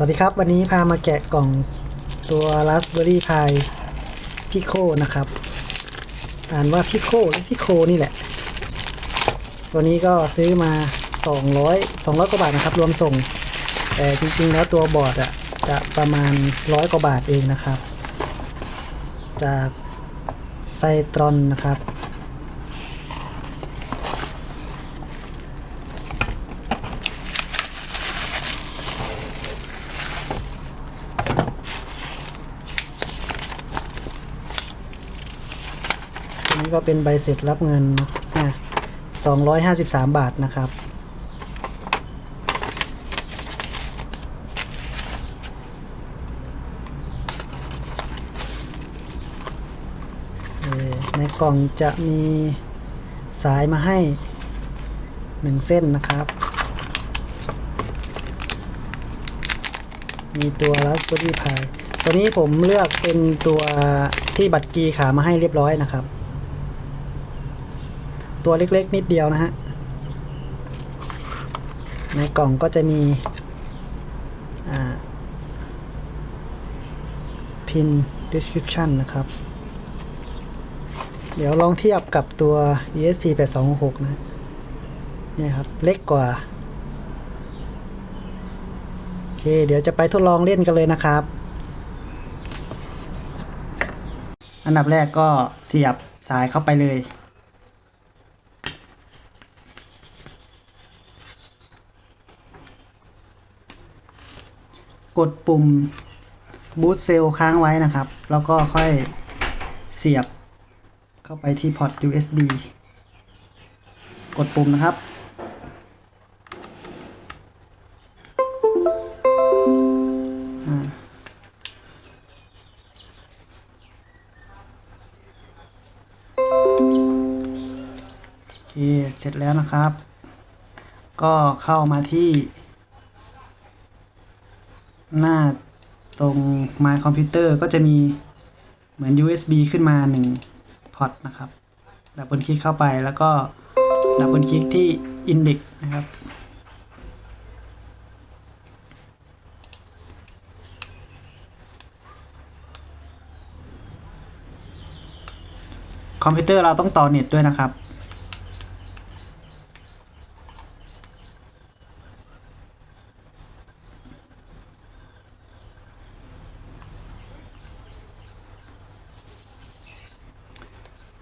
สวัสดีครับ วันนี้พามาแกะกล่องตัว Raspberry Pi Pico นะครับ อ่านว่า Pico หรือ Pico นี่แหละ ตัวนี้ก็ซื้อมา 200 200 กว่าบาทนะครับ รวมส่ง แต่จริงๆ แล้วตัวบอร์ดอะจะประมาณร้อยกว่าบาทเองนะครับ จากไซตรอนนะครับ นี้ก็เป็นใบเสร็จรับเงินอะ253 บาทนะครับ ในกล่องจะมีสายมาให้หนึ่งเส้นนะครับ มีตัว Raspberry Pi ตัวนี้ผมเลือกเป็นตัวที่บัตรกีขามาให้เรียบร้อยนะครับ ตัวเล็กๆ นิดเดียวนะฮะ ในกล่องก็จะมีอ่า pin description นะครับ เดี๋ยวลองเทียบกับตัว ESP 8 2 6นะเนี่ยครับ เล็กกว่า โอเค เดี๋ยวจะไปทดลองเล่นกันเลยนะครับ อันดับแรกก็เสียบสายเข้าไปเลย กดปุ่มบูตเซลค้างไว้นะครับ แล้วก็ค่อยเสียบเข้าไปที่พอร์ต USB กดปุ่มนะครับอ่าโอเค เสร็จแล้วนะครับ ก็เข้ามาที่ หน้าตรง My Computer ก็จะมีเหมือน USB ขึ้นมา1พอร์ตนะครับดับเบิลคลิกเข้าไปแล้วก็ดับเบิลคลิกที่ Index นะครับ คอมพิวเตอร์เราต้องต่อเน็ตด้วยนะครับ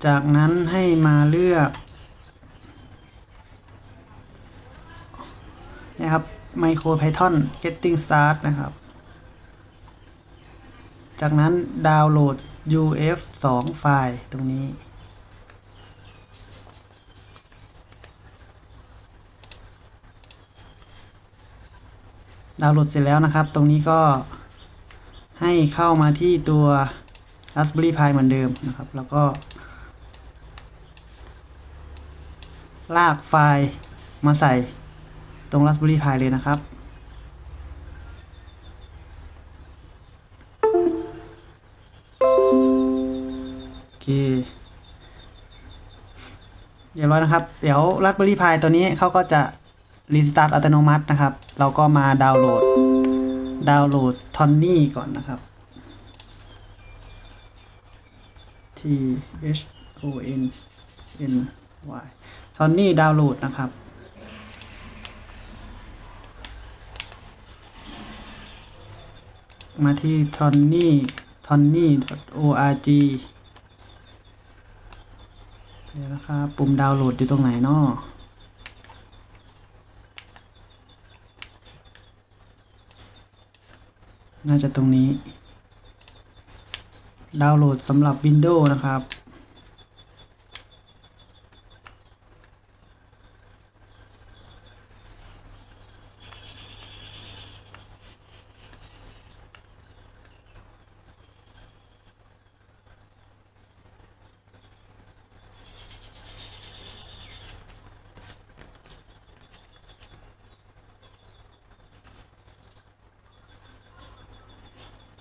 จากนั้นให้มาเลือกนะครับ Micro Python Getting Start นะครับ จากนั้นดาวน์โหลด UF2 ไฟล์ตรงนี้ ดาวน์โหลดเสร็จแล้วนะครับ ตรงนี้ก็ให้เข้ามาที่ตัว Raspberry Pi เหมือนเดิมนะครับ แล้วก็ ลากไฟล์มาใส่ตรง Raspberry Pi เลยนะครับ โอเคเรียบร้อยนะครับ เดี๋ยว Raspberry Pi ตัวนี้เขาก็จะรีสตาร์ทอัตโนมัตินะครับ เราก็มาดาวน์โหลด ดาวน์โหลดทอนนี่ก่อนนะครับ T H O N N Y ทอนนี่ดาวน์โหลดนะครับ มาที่ t o n n y t o n n y org เดี๋ยวนะครับ ปุ่มดาวน์โหลดอยู่ตรงไหนเนาะน่าจะตรงนี้ ดาวน์โหลดสำหรับ Windows นะครับ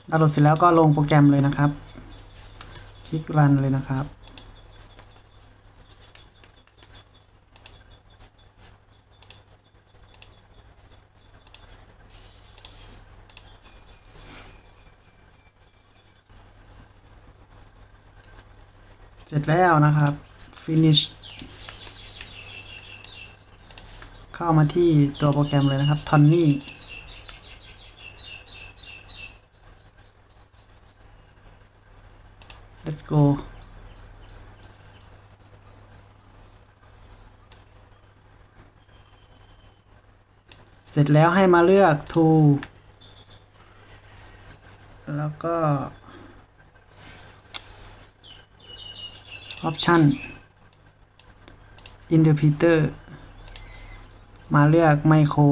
ดาวน์โหลดเสร็จแล้วก็ลงโปรแกรมเลยนะครับ คลิกรันเลยนะครับเสร็จแล้วนะครับ finish เข้ามาที่ตัวโปรแกรมเลยนะครับ t o n y go เสร็จแล้วให้มาเลือก tool แล้วก็ option interpreter มาเลือก micro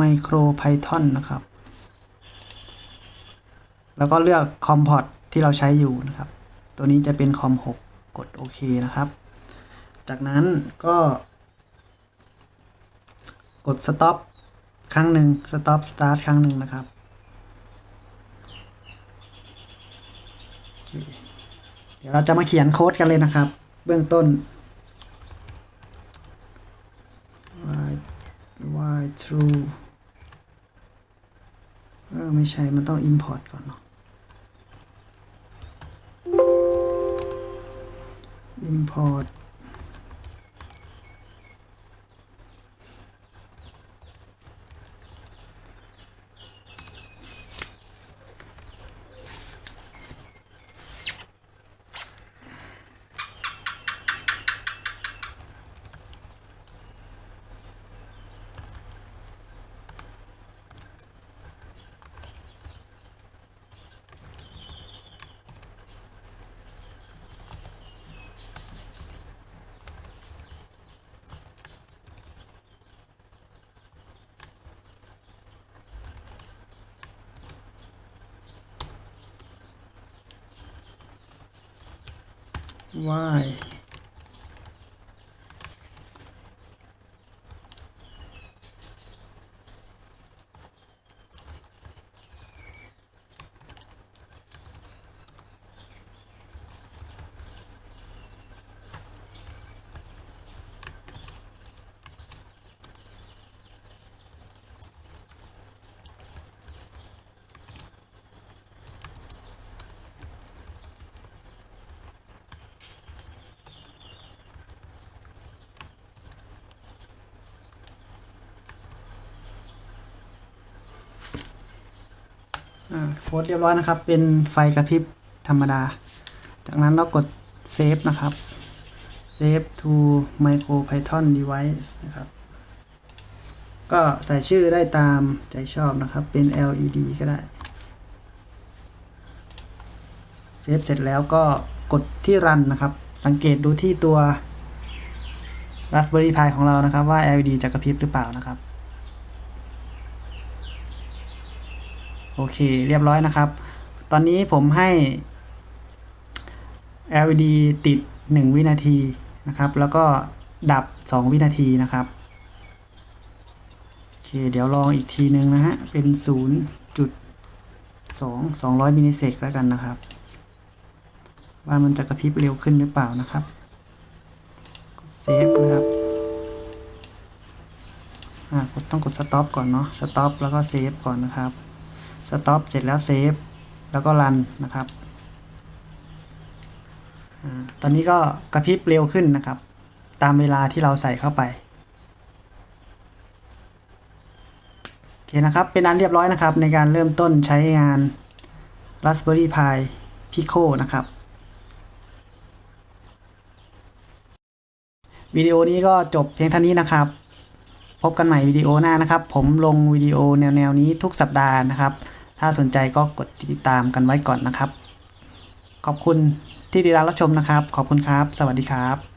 micro python นะครับ แล้วก็เลือก com port ที่เราใช้อยู่นะครับ ตัวนี้จะเป็น com 6กดโอเคนะครับ จากนั้นก็ กด stop ครั้งหนึ่ง stop start ครั้งหนึ่งนะครับเคเดี๋ยวเราจะมาเขียนโค้ดกันเลยนะครับ เบื้องต้น y y true เออไม่ใช่ มันต้อง import ก่อนเนาะ import y โพสเรียบร้อยนะครับ เป็นไฟกระพริบธรรมดา จากนั้นเรากดเซฟนะครับ save to micro python device นะครับ ก็ใส่ชื่อได้ตามใจชอบนะครับ เป็น LED ก็ได้ เซฟเสร็จแล้วก็กดที่ run นะครับ สังเกตดูที่ตัว Raspberry Pi ของเรานะครับว่า LED จะกระพริบหรือเปล่านะครับ โอเค เรียบร้อยนะครับ ตอนนี้ผมให้ LED ติด 1 วินาทีนะครับ แล้วก็ดับ 2 วินาทีนะครับ โอเค เดี๋ยวลองอีกทีนึงนะฮะ เป็น 0.2 200มิลลิเซกแล้วกันนะครับ ว่ามันจะกระพริบเร็วขึ้นหรือเปล่านะครับเซฟนะครับอ่ากดต้องกด stop ก่อนเนาะ stop แล้วก็เซฟก่อนนะครับ สต็อปเสร็จแล้วเซฟแล้วก็รันนะครับอตอนนี้ก็กระพริบเร็วขึ้นนะครับ ตามเวลาที่เราใส่เข้าไปโอเคนะครับ เป็นอันเรียบร้อยนะครับ ในการเริ่มต้นใช้งาน Raspberry Pi Pico นะครับวิดีโอนี้ก็จบเพียงเท่านี้นะครับ พบกันใหม่วิดีโอหน้านะครับ ผมลงวิดีโอแนวๆนี้ทุกสัปดาห์นะครับ ถ้าสนใจก็กดติดตามกันไว้ก่อนนะครับ ขอบคุณที่ติดตามรับชมนะครับ ขอบคุณครับ สวัสดีครับ